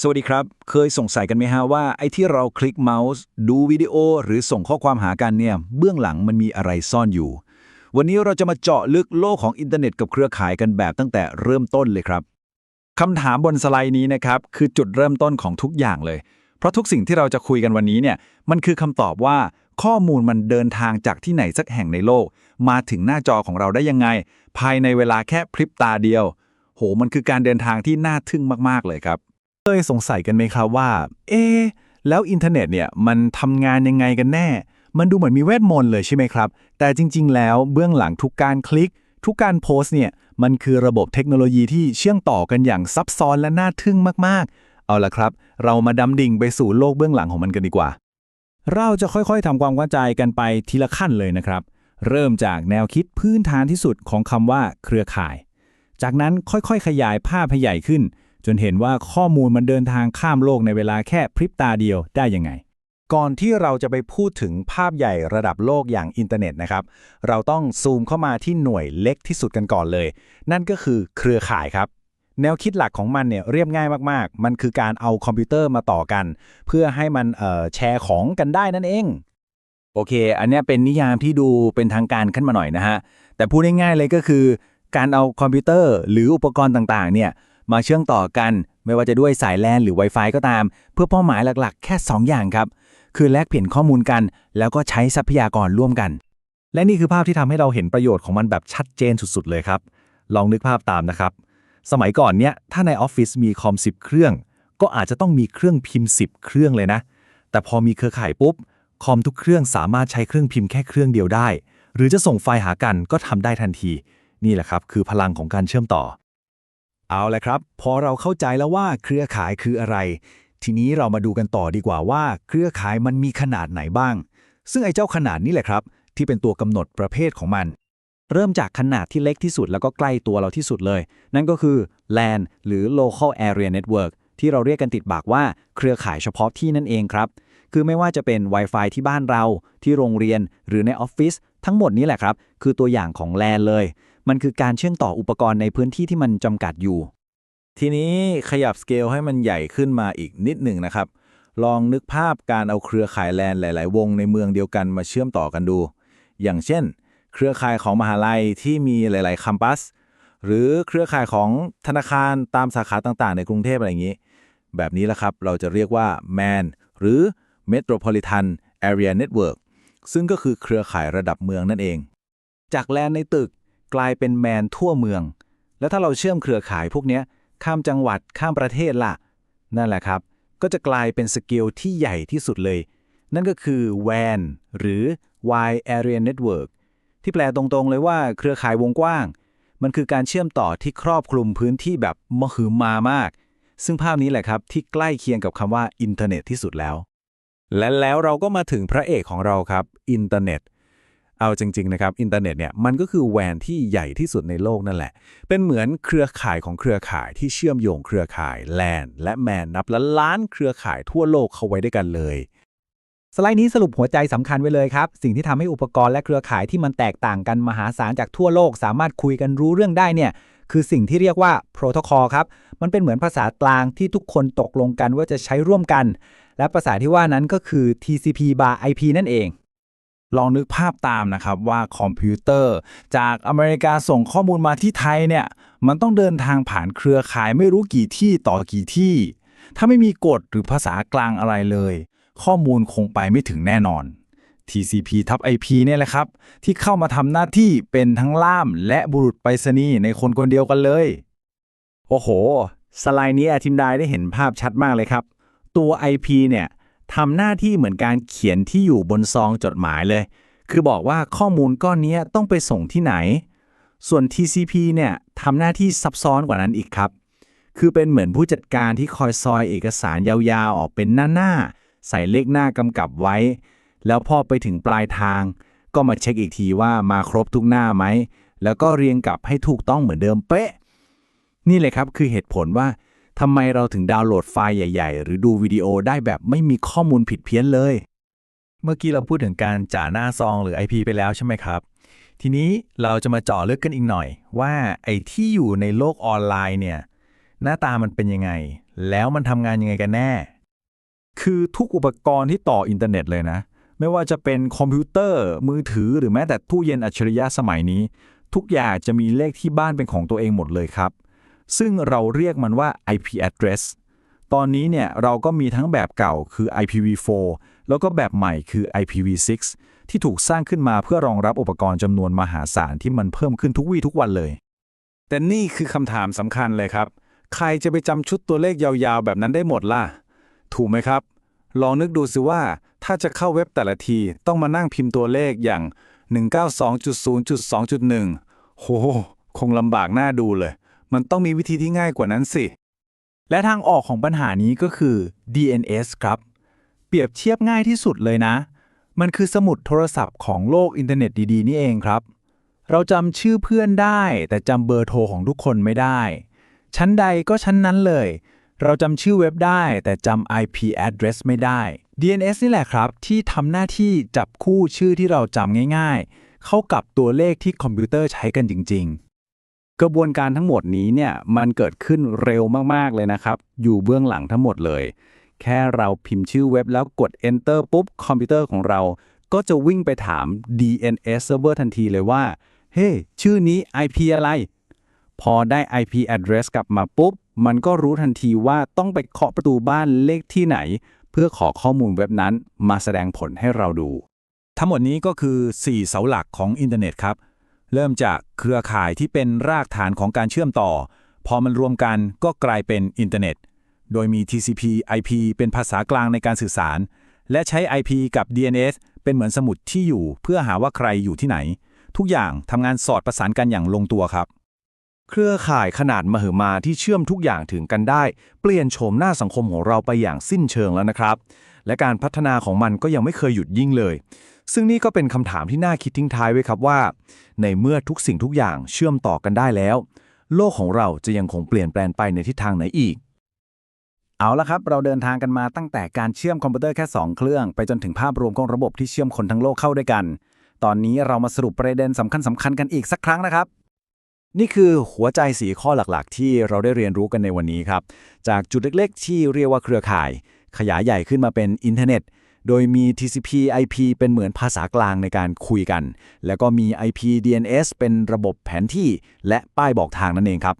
สวัสดีครับ เคยสงสัยกันไหมฮะว่าไอ้ที่เราคลิกเมาส์ ดูวิดีโอ หรือส่งข้อความหากันเนี่ยเบื้องหลังมันมีอะไรซ่อนอยู่ วันนี้เราจะมาเจาะลึกโลกของอินเทอร์เน็ตกับเครือข่ายกันแบบตั้งแต่เริ่มต้นเลยครับคำถามบนสไลด์นี้นะครับคือจุดเริ่มต้นของทุกอย่างเลย เพราะทุกสิ่งที่เราจะคุยกันวันนี้เนี่ยมันคือคำตอบว่าข้อมูลมันเดินทางจากที่ไหนสักแห่งในโลก มาถึงหน้าจอของเราได้ยังไง ภายในเวลาแค่พริบตาเดียว โหมันคือการเดินทางที่น่าทึ่งมากๆเลยครับ เคยสงสัยกันไหมครับว่า เอ๊ะแล้วอินเทอร์เน็ตเนี่ยมันทำงานยังไงกันแน่ มันดูเหมือนมีเวทมนต์เลยใช่ไหมครับ แต่จริง ๆ แล้วเบื้องหลังทุกการคลิก ทุกการโพสเนี่ยมันคือระบบเทคโนโลยีที่เชื่อมต่อกันอย่างซับซ้อนและน่าทึ่งมากๆ เอาละครับ เรามาดำดิ่งไปสู่โลกเบื้องหลังของมันกันดีกว่า เราจะค่อยๆทำความเข้าใจกันไปทีละขั้นเลยนะครับ เริ่มจากแนวคิดพื้นฐานที่สุดของคำว่าเครือข่าย จากนั้นค่อยๆ ขยายภาพให้ใหญ่ขึ้น จนเห็นว่าข้อมูลมันเดินทางข้ามโลกในเวลาแค่พริบตาเดียวได้ยังไง ก่อนที่เราจะไปพูดถึงภาพใหญ่ระดับโลกอย่างอินเทอร์เน็ตนะครับ เราต้องซูมเข้ามาที่หน่วยเล็กที่สุดกันก่อนเลย นั่นก็คือเครือข่ายครับ แนวคิดหลักของมันเนี่ยเรียบง่ายมากๆ มันคือการเอาคอมพิวเตอร์มาต่อกัน เพื่อให้มันแชร์ของกันได้นั่นเองโอเค อันนี้เป็นนิยามที่ดูเป็นทางการขึ้นมาหน่อยนะฮะ แต่พูดง่ายๆเลยก็คือ การเอาคอมพิวเตอร์หรืออุปกรณ์ต่างๆ เนี่ย มาเชื่อมต่อกัน ไม่ว่าจะด้วยสายแลนหรือ Wi-Fi ก็ตาม เพื่อเป้าหมายหลักๆ แค่ 2 อย่างครับ คือแลกเปลี่ยนข้อมูลกัน แล้วก็ใช้ทรัพยากรร่วมกัน และนี่คือภาพที่ทำให้เราเห็นประโยชน์ของมันแบบชัดเจนสุดๆเลยครับ ลองนึกภาพตามนะครับ สมัยก่อนเนี่ยถ้าในออฟฟิศมีคอม 10 เครื่อง ก็อาจจะต้องมีเครื่องพิมพ์ 10 เครื่องเลยนะ แต่พอมีเครือข่ายปุ๊บคอมทุกเครื่องสามารถใช้เครื่องพิมพ์แค่เครื่องเดียวได้ หรือจะส่งไฟล์หากันก็ทำได้ทันที นี่แหละครับ คือพลังของการเชื่อมต่อ เอาละครับ พอเราเข้าใจแล้วว่าเครือข่ายคืออะไร ทีนี้เรามาดูกันต่อดีกว่าว่า เครือข่ายมันมีขนาดไหนบ้าง ซึ่งไอ้เจ้าขนาดนี้แหละครับ ที่เป็นตัวกำหนดประเภทของมัน เริ่มจากขนาดที่เล็กที่สุดแล้วก็ใกล้ตัวเราที่สุดเลย นั่นก็คือ LAN หรือ Local Area Network ที่เราเรียกกันติดปากว่าเครือข่ายเฉพาะที่นั่นเองครับ คือไม่ว่าจะเป็น Wi-Fi ที่บ้านเรา ที่โรงเรียน หรือในออฟฟิศทั้งหมดนี้แหละครับ คือตัวอย่างของ LAN เลย มันคือการเชื่อมต่ออุปกรณ์ในพื้นที่ที่มันจำกัดอยู่ ทีนี้ขยับสเกลให้มันใหญ่ขึ้นมาอีกนิดหนึ่งนะครับ ลองนึกภาพการเอาเครือข่ายแลนหลาย ๆ วงในเมืองเดียวกันมาเชื่อมต่อกันดู อย่างเช่น เครือข่ายของมหาลัยที่มีหลาย ๆ คัมปัส หรือเครือข่ายของธนาคารตามสาขาต่าง ๆ ในกรุงเทพอะไรอย่างนี้ แบบนี้แหละครับเราจะเรียกว่า MAN หรือ Metropolitan Area Network ซึ่งก็คือเครือข่ายระดับเมืองนั่นเอง จากแลนในตึก กลายเป็นแมนทั่วเมือง แล้วถ้าเราเชื่อมเครือข่ายพวกนี้ข้ามจังหวัดข้ามประเทศล่ะ นั่นแหละครับ ก็จะกลายเป็นสเกลที่ใหญ่ที่สุดเลย นั่นก็คือ WAN หรือ Wide Area Network ที่แปลตรงๆเลยว่าเครือข่ายวงกว้าง มันคือการเชื่อมต่อที่ครอบคลุมพื้นที่แบบมหึมามาก ซึ่งภาพนี้แหละครับที่ใกล้เคียงกับคำว่าอินเทอร์เน็ตที่สุดแล้ว และแล้วเราก็มาถึงพระเอกของเราครับอินเทอร์เน็ต เอาจริงๆนะครับอินเทอร์เน็ตเนี่ยมันก็คือแวนที่ใหญ่ที่สุดในโลกนั่นแหละ เป็นเหมือนเครือข่ายของเครือข่ายที่เชื่อมโยงเครือข่ายแลนและแมนนับล้านล้านเครือข่ายทั่วโลกเข้าไว้ด้วยกันเลยสไลด์นี้สรุปหัวใจสำคัญไว้เลยครับ สิ่งที่ทำให้อุปกรณ์และเครือข่ายที่มันแตกต่างกันมหาศาลจากทั่วโลก สามารถคุยกันรู้เรื่องได้เนี่ย คือสิ่งที่เรียกว่าโปรโตคอลครับ มันเป็นเหมือนภาษากลางที่ทุกคนตกลงกันว่าจะใช้ร่วมกัน และภาษาที่ว่านั้นก็คือ TCP/IP นั่นเอง ลองนึกภาพตามนะครับว่าคอมพิวเตอร์ จากอเมริกาส่งข้อมูลมาที่ไทยเนี่ยมันต้องเดินทางผ่านเครือข่ายไม่รู้กี่ที่ต่อกี่ที่ ถ้าไม่มีกฎหรือภาษากลางอะไรเลย ข้อมูลคงไปไม่ถึงแน่นอน TCP ทับ IP เนี่ยแหละครับ ที่เข้ามาทำหน้าที่เป็นทั้งล่ามและบุรุษไปรษณีย์ในคนคนเดียวกันเลย โอ้โห สไลด์นี้อธิบายได้เห็นภาพชัดมากเลยครับ ตัว IP เนี่ย ทำหน้าที่เหมือนการเขียนที่อยู่บนซองจดหมายเลย คือบอกว่าข้อมูลก้อนนี้ต้องไปส่งที่ไหน ส่วน TCP เนี่ยทำหน้าที่ซับซ้อนกว่านั้นอีกครับ คือเป็นเหมือนผู้จัดการที่คอยซอยเอกสารยาวๆ ออกเป็นหน้าๆ ใส่เลขหน้ากำกับไว้ แล้วพอไปถึงปลายทาง ก็มาเช็คอีกทีว่ามาครบทุกหน้าไหม แล้วก็เรียงกลับให้ถูกต้องเหมือนเดิมเป๊ะ นี่เลยครับคือเหตุผลว่า ทำไมเราถึงดาวน์โหลดไฟล์ใหญ่ ๆ หรือดูวิดีโอได้แบบไม่มีข้อมูลผิดเพี้ยนเลย เมื่อกี้เราพูดถึงการจ่าหน้าซองหรือ IP ไปแล้วใช่ไหมครับ ทีนี้เราจะมาเจาะลึกกันอีกหน่อย ว่าไอ้ที่อยู่ในโลกออนไลน์เนี่ยหน้าตามันเป็นยังไง แล้วมันทำงานยังไงกันแน่ คือทุกอุปกรณ์ที่ต่ออินเทอร์เน็ตเลยนะ ไม่ว่าจะเป็นคอมพิวเตอร์ มือถือหรือแม้แต่ตู้เย็นอัจฉริยะสมัยนี้ ทุกอย่างจะมีเลขที่บ้านเป็นของตัวเองหมดเลยครับ ซึ่งเราเรียกมันว่า IP address ตอนนี้เนี่ยเราก็มีทั้งแบบเก่าคือ IPv4 แล้วก็แบบใหม่คือ IPv6 ที่ถูกสร้างขึ้นมาเพื่อรองรับอุปกรณ์จำนวนมหาศาลที่มันเพิ่มขึ้นทุกวี่ทุกวันเลย แต่นี่คือคำถามสำคัญเลยครับ ใครจะไปจำชุดตัวเลขยาวๆ แบบนั้นได้หมดล่ะ ถูกไหมครับ ลองนึกดูสิว่าถ้าจะเข้าเว็บแต่ละทีต้องมานั่งพิมพ์ตัวเลขอย่าง 192.0.2.1 โห คงลำบากหน้าดูเลย มันต้องมีวิธีที่ง่ายกว่านั้นสิ และทางออกของปัญหานี้ก็คือ DNS ครับ เปรียบเทียบง่ายที่สุดเลยนะ มันคือสมุดโทรศัพท์ของโลกอินเทอร์เน็ตดีๆ นี่เองครับ เราจำชื่อเพื่อนได้ แต่จำเบอร์โทรของทุกคนไม่ได้ ชั้นใดก็ชั้นนั้นเลย เราจำชื่อเว็บได้ แต่จำ IP address ไม่ได้ DNS นี่แหละครับ ที่ทำหน้าที่จับคู่ชื่อที่เราจำง่าย ๆ เข้ากับตัวเลขที่คอมพิวเตอร์ใช้กันจริง ๆ ระบวนการทั้งหมดนี้เนี่ยมันเกิดขึ้นเร็วมากๆเลยนะครับ อยู่เบื้องหลังทั้งหมดเลย แค่เราพิมพ์ชื่อเว็บแล้วกด enter ปุ๊บ คอมพิวเตอร์ของเราก็จะวิ่งไปถาม DNS server ทันทีเลยว่า เฮ้ชื่อนี้ IP อะไร พอได้ IP address กลับมาปุ๊บ มันก็รู้ทันทีว่าต้องไปเคาะประตูบ้านเลขที่ไหน เพื่อขอข้อมูลเว็บนั้นมาแสดงผลให้เราดู ทั้งหมดนี้ก็คือ 4 เสาหลักของอินเทอร์เน็ตครับ เริ่มจากเครือข่ายที่เป็นรากฐานของการเชื่อมต่อ พอมันรวมกันก็กลายเป็นอินเทอร์เน็ต โดยมี TCP IP เป็นภาษากลางในการสื่อสาร และใช้ IP กับ DNS เป็นเหมือนสมุดที่อยู่เพื่อหาว่าใครอยู่ที่ไหน ทุกอย่างทำงานสอดประสานกันอย่างลงตัวครับ เครือข่ายขนาดมหึมาที่เชื่อมทุกอย่างถึงกันได้ เปลี่ยนโฉมหน้าสังคมของเราไปอย่างสิ้นเชิงแล้วนะครับ และการพัฒนาของมันก็ยังไม่เคยหยุดยิ่งเลย ซึ่งนี่ก็เป็นคำถามที่น่าคิดทิ้งท้ายไว้ครับว่า ในเมื่อทุกสิ่งทุกอย่างเชื่อมต่อกันได้แล้ว โลกของเราจะยังคงเปลี่ยนแปลงไปในทิศทางไหนอีก เอาละครับ เราเดินทางกันมาตั้งแต่การเชื่อมคอมพิวเตอร์แค่ 2 เครื่อง ไปจนถึงภาพรวมของระบบที่เชื่อมคนทั้งโลกเข้าด้วยกัน ตอนนี้เรามาสรุปประเด็นสำคัญสำคัญๆกันอีกสักครั้งนะครับนี่คือหัวใจสีข้อหลักๆ ที่เราได้เรียนรู้กันในวันนี้ครับ จากจุดเล็กๆ ที่เรียกว่าเครือข่าย ขยายใหญ่ขึ้นมาเป็นอินเทอร์เน็ต โดยมี TCP IP เป็นเหมือนภาษากลางในการคุยกัน แล้วก็มี IP DNS เป็นระบบแผนที่ และป้ายบอกทางนั่นเองครับ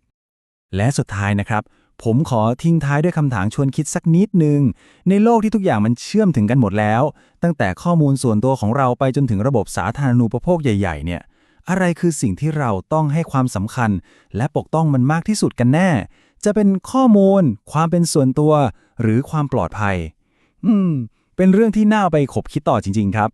และสุดท้ายนะครับ ผมขอทิ้งท้ายด้วยคำถามชวนคิดสักนิดนึง ในโลกที่ทุกอย่างมันเชื่อมถึงกันหมดแล้ว ตั้งแต่ข้อมูลส่วนตัวของเราไปจนถึงระบบสาธารณูปโภคใหญ่ๆเนี่ยอะไรคือสิ่งที่เราต้องให้ความสำคัญ และปกป้องมันมากที่สุดกันแน่ จะเป็นข้อมูล ความเป็นส่วนตัว หรือความปลอดภัย อืม เป็นเรื่องที่น่าไปขบคิดต่อจริง ๆ ครับ